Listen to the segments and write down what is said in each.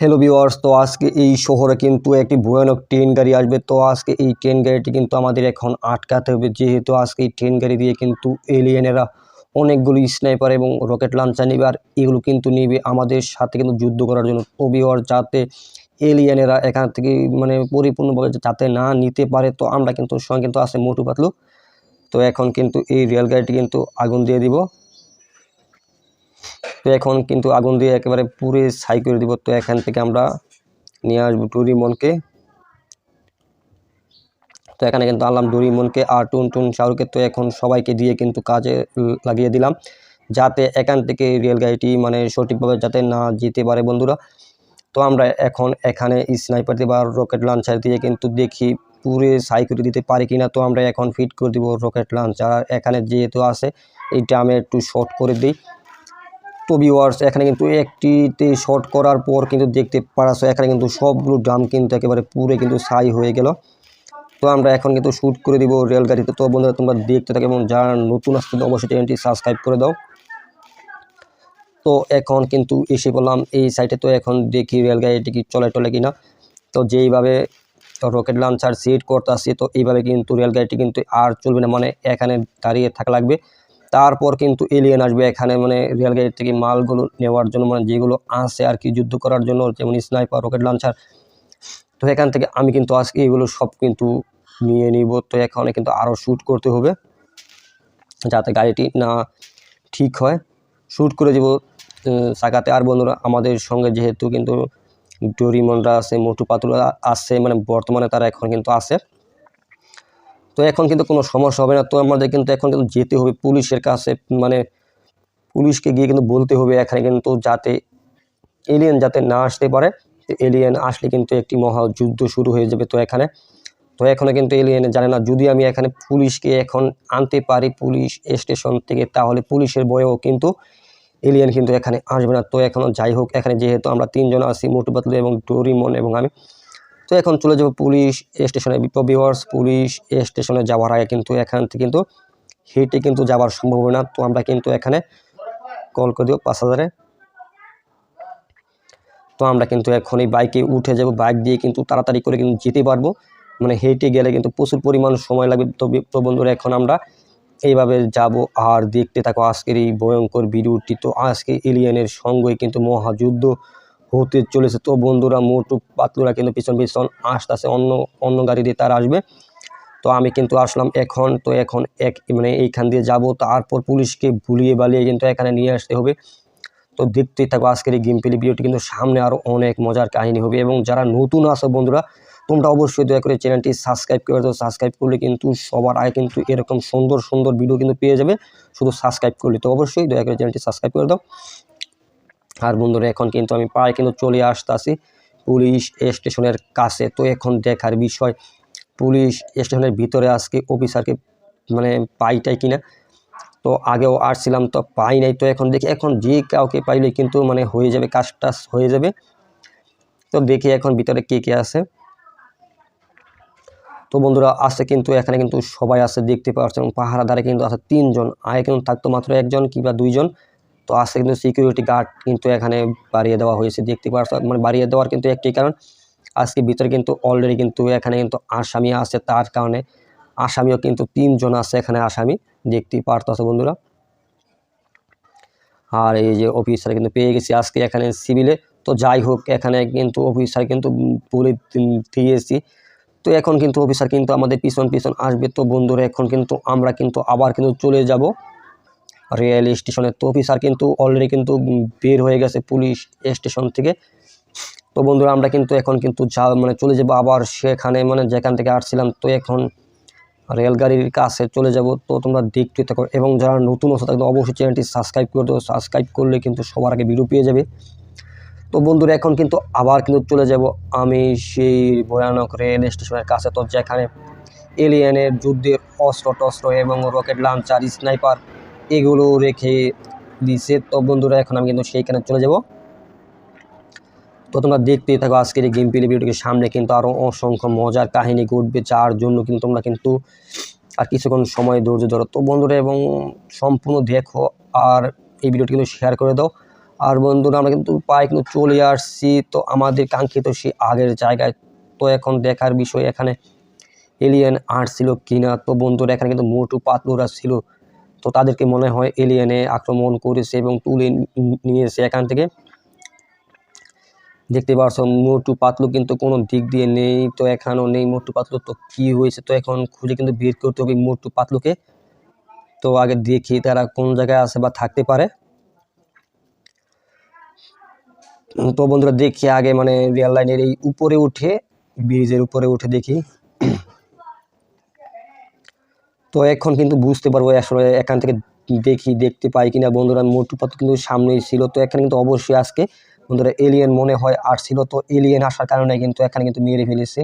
Hello viewers তো আজকে এই শহরে কিন্তু একটি ভয়ানক ট্রেন গাড়ি আসবে। তো আজকে এই ট্রেন গাড়িটি কিন্তু আমাদের এখন আটকাতে হবে। যেহেতু আজকে এই ট্রেন গাড়ি দিয়ে কিন্তু এলিয়েনেরা অনেকগুলো স্নাইপার এবং রকেট লঞ্চার নেবে, আর এগুলো কিন্তু নেবে আমাদের সাথে কিন্তু যুদ্ধ করার জন্য। তো ভিওয়ার যাতে এলিয়েনেরা এখান থেকে মানে পরিপূর্ণভাবে যাতে না নিতে পারে, তো আমরা কিন্তু সঙ্গে কিন্তু আছে মোটু পাতলু। তো এখন কিন্তু এই রেলগাড়িটি কিন্তু আগুন দিয়ে দিব। তো এখন কিন্তু আগুন দিয়ে একেবারে পুরে ছাই করে দিব। তো এখান থেকে আমরা নিয়ে আসব ডোরিমনকে। তো এখানে কিন্তু আনলাম ডোরিমনকে আর টুন টুন শাহরুখকে। তো এখন সবাইকে দিয়ে কিন্তু কাজে লাগিয়ে দিলাম, যাতে এখান থেকে রেলগাড়িটি মানে সঠিকভাবে যাতে না যেতে পারে বন্ধুরা। তো আমরা এখন এখানে স্নাইপার দিয়ে বা রকেট লঞ্চার দিয়ে কিন্তু দেখি পুরে সাই করে দিতে পারি কিনা। তো আমরা এখন ফিট করে দিব রকেট লঞ্চার এখানে যেহেতু আছে, এইটা আমি একটু শর্ট করে দিই। তো ভিউয়ার্স এখানে কিন্তু একটিতে শর্ট করার পর কিন্তু দেখতে পারাছো, এখানে কিন্তু সবগুলো ড্রাম কিন্তু একেবারে পুরো কিন্তু ছাই হয়ে গেল। তো আমরা এখন কিন্তু শ্যুট করে দিব রেলগাড়িতে। তো বন্ধুরা, তোমরা দেখতে থাকো এবং যারা নতুন আসতে অবশ্যই চ্যানেলটি সাবস্ক্রাইব করে দাও। তো এখন কিন্তু এসে বললাম এই সাইডে তো এখন দেখি রেলগাড়িটি কি চলে টলে কিনা। তো যেইভাবে রকেট লঞ্চার সেট করতে আসছে, তো এইভাবে কিন্তু রেলগাড়িটি কিন্তু আর চলবে না। মানে এখানে দাঁড়িয়ে থাকা লাগবে। তারপর কিন্তু এলিয়েন আসবে। এখানে মানে রিয়াল রেলগাড়ি থেকে মালগুলো নেওয়ার জন্য মানে যেগুলো আসে আর কি যুদ্ধ করার জন্য, যেমন স্নাইপার রকেট লঞ্চার তো এখান থেকে আমি কিন্তু আজকে এগুলো সব কিন্তু নিয়ে নিব। তো এখানে কিন্তু আরও শ্যুট করতে হবে, যাতে গাড়িটি না ঠিক হয়। শ্যুট করে দেবো সাকাতে। আর বন্ধুরা, আমাদের সঙ্গে যেহেতু কিন্তু ডোরিমনরা আছে, মোটু পাতুলা আসছে মানে বর্তমানে তারা এখন কিন্তু আছে। তো এখন কিন্তু কোনো সমস্যা হবে না। তো আমাদের কিন্তু এখন কিন্তু যেতে হবে পুলিশের কাছে মানে পুলিশকে গিয়ে কিন্তু বলতে হবে এখানে কিন্তু যাতে এলিয়েন যাতে না আসতে পারে। এলিয়েন আসলে কিন্তু একটি মহা যুদ্ধ শুরু হয়ে যাবে তো এখানে। তো এখনও কিন্তু এলিয়েন জানে না। যদি আমি এখানে পুলিশকে এখন আনতে পারি পুলিশ স্টেশন থেকে, তাহলে পুলিশের বয়েও কিন্তু এলিয়েন কিন্তু এখানে আসবে না। তো এখনও যাই হোক, এখানে যেহেতু আমরা তিনজন আছি মোটু পাতলু এবং ডোরিমন এবং আমি তো এখন চলে যাব পুলিশ স্টেশনে ভিউয়ার্স পুলিশ স্টেশনে যাওয়ার আগে কিন্তু এখান থেকে কিন্তু হেঁটে কিন্তু যাওয়ার সম্ভব না। তো আমরা কিন্তু এখানে কল করে দেবো পাঁচ হাজারে। তো আমরা কিন্তু এখন এই বাইকে উঠে যাব। বাইক দিয়ে কিন্তু তাড়াতাড়ি করে কিন্তু যেতে পারব। মানে হেঁটে গেলে কিন্তু প্রচুর পরিমাণ সময় লাগবে। তো তো বন্ধুরা, এখন আমরা এইভাবে যাব। আর দেখতে থাকো আজকের এই ভয়ঙ্কর ভিডিওটি। তো আজকে এলিয়েনের সঙ্গে কিন্তু মহাযুদ্ধ হতে চলেছে। তো বন্ধুরা, মোটু পাতলুরা কিন্তু পিছন পিছন আসতেছে, অন্য অন্য গাড়ি দিয়ে তারা আসবে। তো আমি কিন্তু আসলাম এখন, তো এখন এক মানে এইখান দিয়ে যাব। তারপর পুলিশকে ভুলিয়ে বালিয়ে কিন্তু এখানে নিয়ে আসতে হবে। তো দেখতেই থাকো, আজকের এই গেম প্লে ভিডিওটি কিন্তু সামনে আরও অনেক মজার কাহিনী হবে। এবং যারা নতুন আসো বন্ধুরা, তোমরা অবশ্যই দয়া করে চ্যানেলটি সাবস্ক্রাইব করে দাও। সাবস্ক্রাইব করলে কিন্তু সবার আগে কিন্তু এরকম সুন্দর সুন্দর ভিডিও কিন্তু পেয়ে যাবে। শুধু সাবস্ক্রাইব করলে। তো অবশ্যই দয়া করে চ্যানেলটি সাবস্ক্রাইব করে দাও। আর বন্ধুরা, এখন কিন্তু আমি প্রায় কিন্তু চলে আসতেছি পুলিশ স্টেশনের কাছে। তো এখন দেখার বিষয়, পুলিশ স্টেশনের ভিতরে আজকে অফিসারকে মানে পাইটাই কিনা? তো আগেও আসছিলাম, তো পাই নাই। তো এখন দেখি, এখন যে কাউকে পাইলে কিন্তু মানে হয়ে যাবে, কাজটা হয়ে যাবে। তো দেখি এখন ভিতরে কে কে আছে। তো বন্ধুরা, আছে কিন্তু, এখানে কিন্তু সবাই আছে, দেখতে পাচ্ছেন, পাহারাদারে কিন্তু আছে তিনজন। আগে কিন্তু থাকতো মাত্র একজন কিংবা দুইজন। তো আছে কিন্তু সিকিউরিটি গার্ড কিন্তু এখানে বাড়িয়ে দেওয়া হয়েছে, দেখতে পাচ্ছ মানে বাড়িয়ে দেওয়ার কিন্তু একটি কারণ, আজকে ভিতরে কিন্তু অলরেডি কিন্তু এখানে কিন্তু আসামি আছে, তার কারণে আসামিও কিন্তু তিনজন আছে এখানে আসামি, দেখতেই পারতো বন্ধুরা। আর এই যে অফিসার কিন্তু পেয়ে গেছি আজকে এখানে সিভিলে তো যাই হোক, এখানে কিন্তু অফিসার কিন্তু বলে দিয়েছি। তো এখন কিন্তু অফিসার কিন্তু আমাদের পিছন পিছন আসবে। তো বন্ধুরা, এখন কিন্তু আমরা কিন্তু আবার কিন্তু চলে যাব। রেল স্টেশনের, তো অফিসার কিন্তু অলরেডি কিন্তু বের হয়ে গেছে পুলিশ স্টেশন থেকে। তো বন্ধুরা, আমরা কিন্তু এখন কিন্তু যা মানে চলে যাব আবার সেখানে মানে যেখান থেকে আসছিলাম, তো এখন রেলগাড়ির কাছে চলে যাব। তো তোমরা দেখতে থাকো, এবং যারা নতুন হচ্ছে তাদের অবশ্যই চ্যানেলটি সাবস্ক্রাইব করে দেবো সাবস্ক্রাইব করলে কিন্তু সবার আগে ভিডিও পেয়ে যাবে। তো বন্ধুরা, এখন কিন্তু আবার কিন্তু চলে যাব আমি সেই ভয়ানক রেল স্টেশনের কাছে। তো যেখানে এলিয়েনের যুদ্ধের অস্ত্র টস্ত্র এবং রকেট লঞ্চার স্নাইপার এগুলো রেখে দিছে। তো বন্ধুরা, এখন আমি কিন্তু সেইখানে চলে যাব। তো তোমরা দেখতেই থাকো, আজকের এই গেম প্লে ভিডিওটিকে সামনে কিন্তু আরও অসংখ্য মজার কাহিনী ঘটবে, যার জন্য কিন্তু তোমরা কিন্তু আর কিছুক্ষণ সময় ধৈর্য ধরো। তো বন্ধুরা, এবং সম্পূর্ণ দেখো আর এই ভিডিওটি কিন্তু শেয়ার করে দাও। আর বন্ধুরা, আমরা কিন্তু প্রায় কিন্তু চলে আসছি। তো আমাদের কাঙ্ক্ষিত সেই আগের জায়গায়। তো এখন দেখার বিষয় এখানে এলিয়েন আসছিল কিনা? তো বন্ধুরা, এখানে কিন্তু মোটু পাতলুরা ছিল। তো তাদেরকে মনে হয় এলিয়েনে আক্রমণ করেছে এবং তুলে নিয়েছে এখান থেকে। দেখতে পারছ, মোটু পাতলু কিন্তু কোনো দিক দিয়ে নেই, তো এখানেও নেই মোটু পাতলু, তো কি হয়েছে? তো এখন খুঁজে কিন্তু বের করতে হবে মোটু পাতলুকে। তো আগে দেখি তারা কোন জায়গায় আছে বা থাকতে পারে। তো বন্ধুরা দেখি আগে মানে রেল লাইনের এই উপরে উঠে ব্রিজের উপরে উঠে দেখি। তো এখন কিন্তু বুঝতে পারব আসলে এখান থেকে দেখি, দেখতে পাই কিনা। বন্ধুরা মোটু পাতলু কিন্তু সামনেই ছিল, তো এখানে কিন্তু অবশ্যই আজকে বন্ধুরা এলিয়েন মনে হয় আসছিল তো এলিয়েন আসার কারণে কিন্তু এখানে কিন্তু মেরে ফেলেছে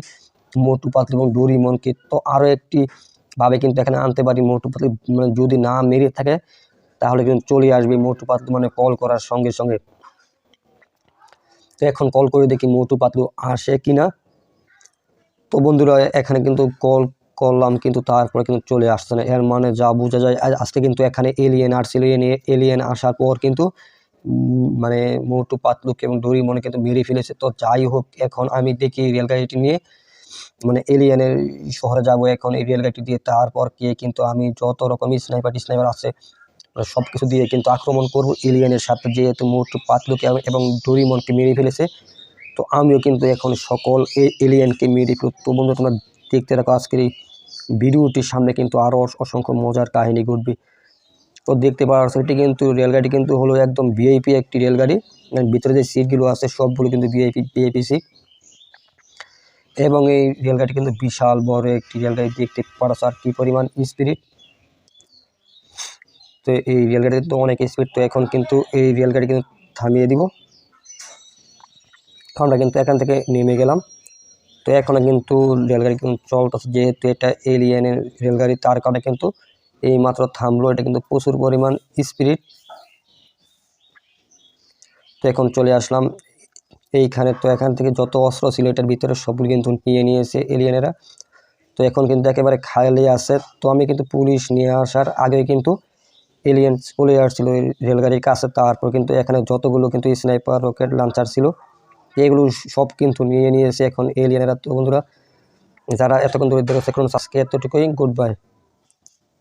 মোটু পাতলু এবং ডোরিমনকে। তো আরও একটি ভাবে কিন্তু এখানে আনতে পারি মোটু পাতলু মানে যদি না মেরে থাকে, তাহলে কিন্তু চলে আসবে মোটু পাতলু মানে কল করার সঙ্গে সঙ্গে। তো এখন কল করে দেখি মোটু পাতলু আসে কিনা। তো বন্ধুরা, এখানে কিন্তু কল করলাম, কিন্তু তারপরে কিন্তু চলে আসছে না। এর মানে যা বোঝা যায়, আজ- আজকে কিন্তু এখানে এলিয়েন আসছিল। এলিয়েন আসার পর কিন্তু মানে মোটু পাতলুকে এবং ডোরিমনে কিন্তু মেরে ফেলেছে। তো যাই হোক, এখন আমি দেখি রেলগাড়িটি নিয়ে মানে এলিয়েনের শহরে যাব এখন এই রেলগাড়িটি দিয়ে। তারপর গিয়ে কিন্তু আমি, যত রকম স্নাইপার স্নাইপার আছে সব কিছু দিয়ে কিন্তু আক্রমণ করব এলিয়েনের সাথে। যেহেতু মোটু পাতলুকে এবং- ডোরিমনকে মেরে ফেলেছে, তো আমিও কিন্তু এখন সকল এলিয়েনকে মেরে ফেলব। তো বন্ধু তোমরা দেখতে থাকো, আজকের এই ভিডিওটির সামনে কিন্তু আরও অসংখ্য মজার কাহিনী ঘটবে। তো দেখতে পাচ্ছ এটি কিন্তু রেলগাড়ি কিন্তু হলো একদম ভিআইপি একটি রেলগাড়ি। ভিতরে যে সিটগুলো আছে, সবগুলো কিন্তু ভিআইপি ভিআইপি সিট। এবং এই রেলগাড়ি কিন্তু বিশাল বড় একটি রেলগাড়ি, দেখতে পাচ্ছ আর কি পরিমাণ স্পিরিট তো এই রেলগাড়িতে তো অনেক স্পিড তো এখন কিন্তু এই রেলগাড়ি কিন্তু থামিয়ে দিব। আমরা কিন্তু এখান থেকে নেমে গেলাম। তো এখনও কিন্তু রেলগাড়ি কিন্তু চলতেছে, যেহেতু এটা এলিয়েনের রেলগাড়ি, তার কারণে কিন্তু এই মাত্র থামলো। এটা কিন্তু প্রচুর পরিমাণ স্পিরিট তো এখন চলে আসলাম। এইখানে তো এখান থেকে যত অস্ত্র ছিল, এটার ভিতরে সবগুলো কিন্তু নিয়ে নিয়েছে এলিয়েনেরা তো এখন কিন্তু একেবারে খালি আছে। তো আমি কিন্তু পুলিশ নিয়ে আসার আগে কিন্তু এলিয়েন চলে আসছিল রেলগাড়ির কাছে। তারপর কিন্তু এখানে যতগুলো কিন্তু স্নাইপার রকেট লঞ্চার ছিল এগুলো সব কিন্তু নিয়ে নিয়েছে এখন এলিয়েনেরা তো বন্ধুরা, যারা এতক্ষণ ধরে দেখেছে এখন আজকে এতটুকুই গুড বাই